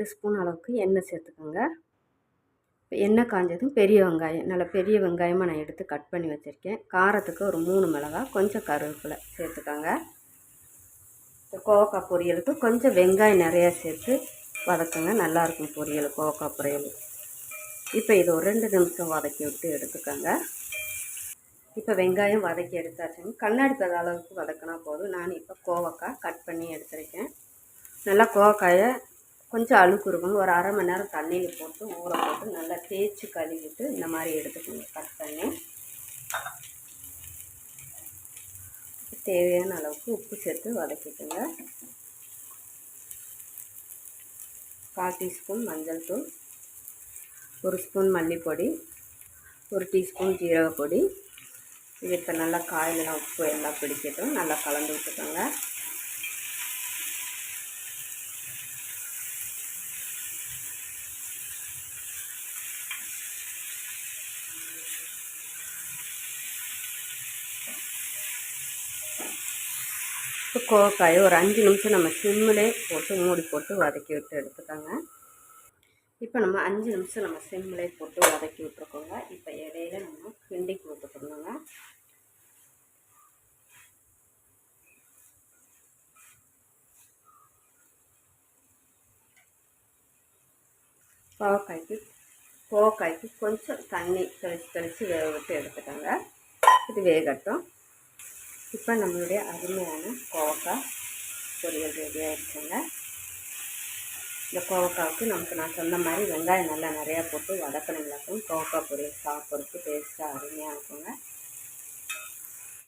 ரெண்டு ஸ்பூன் அளவுக்கு எண்ணெய் சேர்த்துக்கோங்க. எண்ணெய் காஞ்சதும் பெரிய வெங்காயம் நல்லா பெரிய வெங்காயமாக நான் எடுத்து கட் பண்ணி வச்சுருக்கேன். காரத்துக்கு ஒரு மூணு மிளகாய் கொஞ்சம் கருவேப்பிலை சேர்த்துக்கோங்க. கோவக்காய் பொரியலுக்கு கொஞ்சம் வெங்காயம் நிறையா சேர்த்து வதக்குங்க. நல்லாயிருக்கும் பொரியல் கோவக்காய் பொரியல். இப்போ இது ஒரு ரெண்டு நிமிஷம் வதக்கி விட்டு எடுத்துக்கோங்க. இப்போ வெங்காயம் வதக்கி எடுத்தாச்சுங்க. கண்ணாடி பத அளவுக்கு வதக்கினா போதும். நான் இப்போ கோவக்காய் கட் பண்ணி எடுத்துருக்கேன். நல்லா கோவக்காயை கொஞ்சம் அழுக்குருவங்க ஒரு அரை மணி நேரம் தண்ணியில் போட்டு ஊற போட்டு நல்லா தேய்ச்சி கழுவிட்டு இந்த மாதிரி எடுத்துக்கணும் கட் பண்ணி. தேவையான அளவுக்கு உப்பு சேர்த்து வதக்கிக்கோங்க. கால் டீஸ்பூன் மஞ்சள் தூள் ஒரு ஸ்பூன் மல்லிப்பொடி ஒரு டீஸ்பூன் ஜீரகப்பொடி. இது இப்போ நல்லா காயிலெலாம் உப்பு எல்லாம் பிடிக்கட்டும். நல்லா கலந்து விட்டுக்கோங்க. கோவக்காயை ஒரு அஞ்சு நிமிஷம் நம்ம சிம்மிலே போட்டு மூடி போட்டு வதக்கி விட்டு எடுத்துக்கோங்க. இப்போ நம்ம அஞ்சு நிமிஷம் நம்ம சிம்மிலே போட்டு வதக்கி விட்ருக்கோங்க இப்போ இடையில நம்ம கிண்டி கொடுத்துக்கணுங்க. கோவக்காய்க்கு கோவக்காய்க்கு கொஞ்சம் தண்ணி தெளித்து தெளித்து வேக விட்டு எடுத்துக்கோங்க. இது வேகட்டும். இப்போ நம்மளுடைய அருமையான கோவக்காய் பொரியல் ரெடி ஆகிடுச்சுங்க இந்த கோவக்காவுக்கு நமக்கு நான் சொன்ன மாதிரி வெங்காயம் நல்லா நிறையா போட்டு வதக்கணுங்களாக்கும் கோவக்காய் பொரியல் சாப்பிட்றதுக்கு டேஸ்ட்டாக அருமையாக இருக்குங்க.